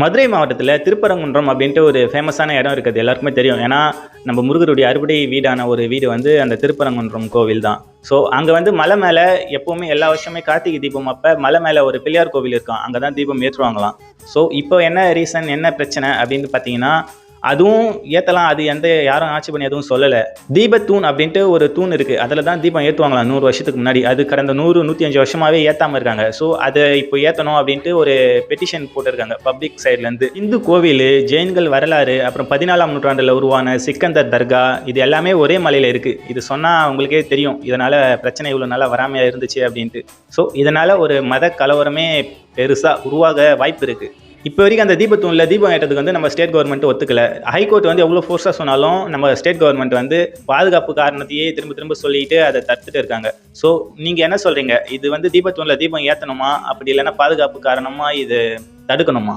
மதுரை மாவட்டத்தில் திருப்பரங்குன்றம் அப்படின்ட்டு ஒரு ஃபேமஸான இடம் இருக்குது. எல்லாருக்குமே தெரியும். ஏன்னா நம்ம முருகருடைய அறுபடை வீடான ஒரு வீடு வந்து அந்த திருப்பரங்குன்றம் கோவில் தான். ஸோ அங்கே வந்து மலை மேலே எப்போவுமே எல்லா வருஷமே கார்த்திகை தீபம் அப்போ மலை மேலே ஒரு பிள்ளையார் கோவில் இருக்கும். அங்கே தான் தீபம் ஏற்றுவாங்களாம். ஸோ இப்போ என்ன ரீசன் என்ன பிரச்சனை அப்படின்னு பார்த்தீங்கன்னா அதுவும் ஏற்றலாம் அது எந்த யாரும் ஆட்சி பண்ணி எதுவும் சொல்லலை. தீபத்தூண் அப்படின்ட்டு ஒரு தூண் இருக்குது அதில் தான் தீபம் ஏற்றுவாங்களாம் நூறு வருஷத்துக்கு முன்னாடி. அது கடந்த நூறு நூற்றி அஞ்சு வருஷமாகவே ஏற்றாமல் இருக்காங்க. ஸோ அதை இப்போ ஏற்றணும் அப்படின்ட்டு ஒரு பெட்டிஷன் போட்டிருக்காங்க பப்ளிக் சைட்லேருந்து இந்து கோவில் ஜெயின்கள் வரலாறு அப்புறம் பதினாலாம் நூற்றாண்டில் உருவான சிக்கந்தர் தர்கா இது எல்லாமே ஒரே மலையில் இருக்குது இது சொன்னால் உங்களுக்கே தெரியும். இதனால் பிரச்சனை இவ்வளோ நாளாக வராமல் இருந்துச்சு அப்படின்ட்டு. ஸோ இதனால் ஒரு மத கலவரமே பெருசாக உருவாக வாய்ப்பு இருக்குது இப்போ வரைக்கும் அந்த தீபத்தூணில் தீபம் ஏற்றதுக்கு வந்து நம்ம ஸ்டேட் கவர்மெண்ட் ஒத்துக்கல. ஹைகோர்ட் வந்து எவ்வளோ ஃபோர்ஸாக சொன்னாலும் நம்ம ஸ்டேட் கவர்மெண்ட் வந்து பாதுகாப்பு காரணத்தையே திரும்ப திரும்ப சொல்லிட்டு அதை தடுத்துட்டு இருக்காங்க. ஸோ நீங்கள் என்ன சொல்கிறீங்க இது வந்து தீபத்தூணில் தீபம் ஏற்றணுமா அப்படி இல்லைன்னா பாதுகாப்பு காரணமாக இது தடுக்கணுமா?